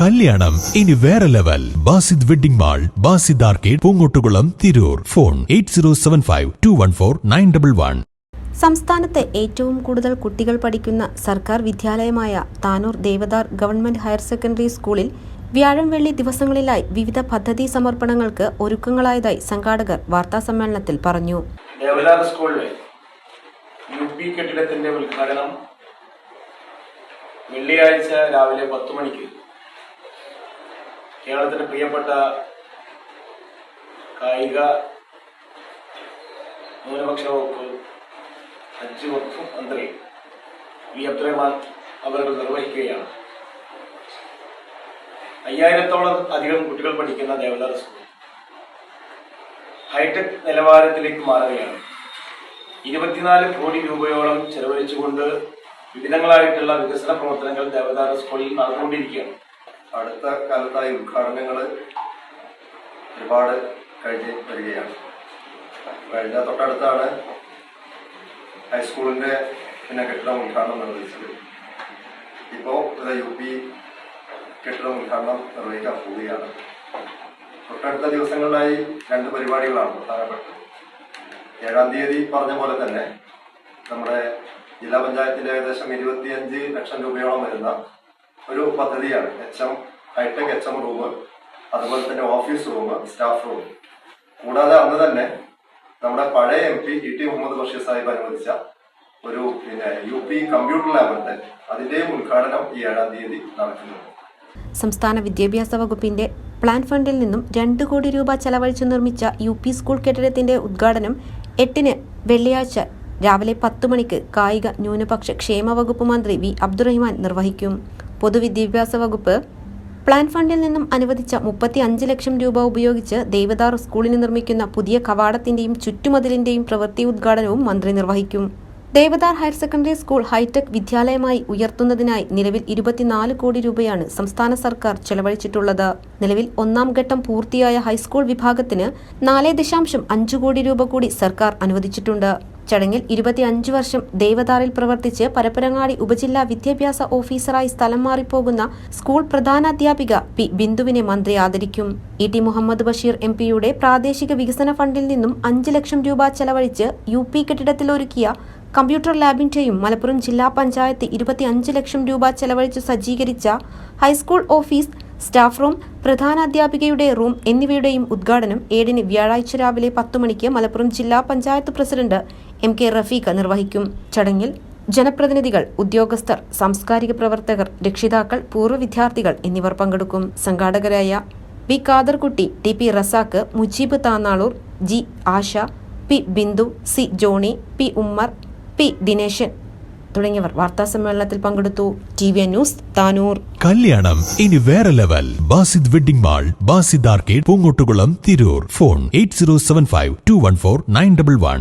കല്യാണം. ഇനി വേറെ level. Basid wedding mall Basid arcade Poongottukulam Tirur. Phone eight zero seven five two one four nine double one. സംസ്ഥാനത്ത് ഏറ്റവും കൂടുതൽ കുട്ടികൾ പഠിക്കുന്ന സർക്കാർ വിദ്യാലയമായ Tanur Devadhar government higher secondary സ്കൂളിൽ വ്യാഴം വെള്ളി ദിവസങ്ങളിലായി വിവിധ പദ്ധതി സമർപ്പണങ്ങൾക്ക് ഒരുക്കങ്ങളായതായി സംഘാടകർ വാർത്താസമ്മേളനത്തിൽ പറഞ്ഞു. ദേവലാർ സ്കൂളിലെ യു പി കെട്ടിടത്തിന്റെ ഉദ്ഘാടനം വെള്ളിയാഴ്ച രാവിലെ പത്ത് മണിക്ക് കേരളത്തിന് പ്രിയപ്പെട്ട കായിക ന്യൂനപക്ഷ വകുപ്പ് ഹജ്ജ് വകുപ്പ് മന്ത്രി വി അബ്ദുറഹ്മാൻ അവർ നിർവഹിക്കുകയാണ്. അയ്യായിരത്തോളം അധികം കുട്ടികൾ പഠിക്കുന്ന ദേവദാസ് സ്കൂൾ ഹൈടെക് നിലവാരത്തിലേക്ക് മാറുകയാണ്. ഇരുപത്തിനാല് കോടി രൂപയോളം ചെലവഴിച്ചുകൊണ്ട് വിവിധങ്ങളായിട്ടുള്ള വികസന പ്രവർത്തനങ്ങൾ ദേവദാസ് സ്കൂളിൽ നടന്നുകൊണ്ടിരിക്കുകയാണ്. അടുത്ത കാലത്തായി ഉദ്ഘാടനങ്ങൾ ഒരുപാട് കഴിഞ്ഞ് വരികയാണ്. കഴിഞ്ഞ തൊട്ടടുത്താണ് ഹൈസ്കൂളിന്റെ പിന്നെ കെട്ടിടം ഉദ്ഘാടനം നിർവഹിച്ചത്. ഇപ്പോൾ യു പി കെട്ടിടം ഉദ്ഘാടനം നിർവഹിക്കാൻ പോവുകയാണ്. തൊട്ടടുത്ത ദിവസങ്ങളിലായി രണ്ട് പരിപാടികളാണ് പ്രധാനപ്പെട്ടത്. ഏഴാം തീയതി പറഞ്ഞ പോലെ തന്നെ നമ്മുടെ ജില്ലാ പഞ്ചായത്തിന്റെ ഏകദേശം ഇരുപത്തിയഞ്ച് ലക്ഷം രൂപയോളം വരുന്ന ഒരു പദ്ധതിയാണ്. H M hitech H M room അതുപോലെ തന്നെ ഓഫീസ് റൂം സ്റ്റാഫ് റൂം കൂടാതെ അന്ന് തന്നെ നമ്മുടെ പഴയ M P E T Muhammad Basheer Sahib അനുവദിച്ച ഒരു പിന്നെ യു പി കമ്പ്യൂട്ടർ ലാബിന്റെ അതിന്റെയും ഉദ്ഘാടനം ഈ ഏഴാം തീയതി നടക്കുന്നുണ്ട് സംസ്ഥാന വിദ്യാഭ്യാസ വകുപ്പിന്റെ പ്ലാൻ ഫണ്ടിൽ നിന്നും രണ്ട് കോടി രൂപ ചെലവഴിച്ച് നിർമ്മിച്ച യു പി സ്കൂൾ കെട്ടിടത്തിന്റെ ഉദ്ഘാടനം എട്ടിന് വെള്ളിയാഴ്ച രാവിലെ പത്ത് മണിക്ക് കായിക ന്യൂനപക്ഷ ക്ഷേമ വകുപ്പ് മന്ത്രി വി അബ്ദുറഹിമാൻ നിർവഹിക്കും. പൊതുവിദ്യാഭ്യാസ വകുപ്പ് പ്ലാൻ ഫണ്ടിൽ നിന്നും അനുവദിച്ച മുപ്പത്തി അഞ്ച് ലക്ഷം രൂപ ഉപയോഗിച്ച് ദേവദാർ സ്കൂളിന് നിർമ്മിക്കുന്ന പുതിയ കവാടത്തിന്റെയും ചുറ്റുമതിലിന്റെയും പ്രവൃത്തി ഉദ്ഘാടനവും മന്ത്രി നിർവഹിക്കും. Devadhar higher secondary school hitech വിദ്യാലയമായി ഉയർത്തുന്നതിനായി നിലവിൽ ഇരുപത്തിനാല് കോടി രൂപയാണ് സംസ്ഥാന സർക്കാർ ചെലവഴിച്ചിട്ടുള്ളത്. നിലവിൽ ഒന്നാം ഘട്ടം പൂർത്തിയായ ഹൈസ്കൂൾ വിഭാഗത്തിന് നാല് ദശാംശം അഞ്ച് കോടി രൂപ കൂടി സർക്കാർ അനുവദിച്ചിട്ടുണ്ട്. ചടങ്ങിൽ ഇരുപത്തിയഞ്ച് വർഷം ദേവദാറിൽ പ്രവർത്തിച്ച് പരപ്പനങ്ങാടി ഉപജില്ലാ വിദ്യാഭ്യാസ ഓഫീസറായി സ്ഥലം മാറിപ്പോകുന്ന സ്കൂൾ പ്രധാനാധ്യാപിക പി ബിന്ദുവിനെ മന്ത്രി ആദരിക്കും. E T Muhammad Basheer M പിയുടെ പ്രാദേശിക വികസന ഫണ്ടിൽ നിന്നും അഞ്ച് ലക്ഷം രൂപ ചെലവഴിച്ച് യു പി കെട്ടിടത്തിൽ ഒരുക്കിയ കമ്പ്യൂട്ടർ ലാബിന്റെയും മലപ്പുറം ജില്ലാ പഞ്ചായത്ത് ഇരുപത്തിയഞ്ച് ലക്ഷം രൂപ ചെലവഴിച്ച് സജ്ജീകരിച്ച high school office staff room പ്രധാനാധ്യാപികയുടെ room എന്നിവയുടെയും ഉദ്ഘാടനം ഏഴിന് വ്യാഴാഴ്ച രാവിലെ പത്ത് മണിക്ക് മലപ്പുറം ജില്ലാ panchayat president M K Rafeeq നിർവഹിക്കും ചടങ്ങിൽ ജനപ്രതിനിധികൾ ഉദ്യോഗസ്ഥർ സാംസ്കാരിക പ്രവർത്തകർ രക്ഷിതാക്കൾ പൂർവ വിദ്യാർത്ഥികൾ എന്നിവർ പങ്കെടുക്കും. സംഘാടകരായ V Khaderkutty T P Razak Mujeeb Tanalur G Asha P Bindu C Johny P Ummer P Dineshan തുടങ്ങിയവർ വാർത്താ സമ്മേളനത്തിൽ പങ്കെടുത്തു. T V news Tanur. കല്യാണം ഇനി വേറെ level. Basid wedding mall Basid arcade Poongottukulam Tirur. Phone eight zero seven five two one four nine double one.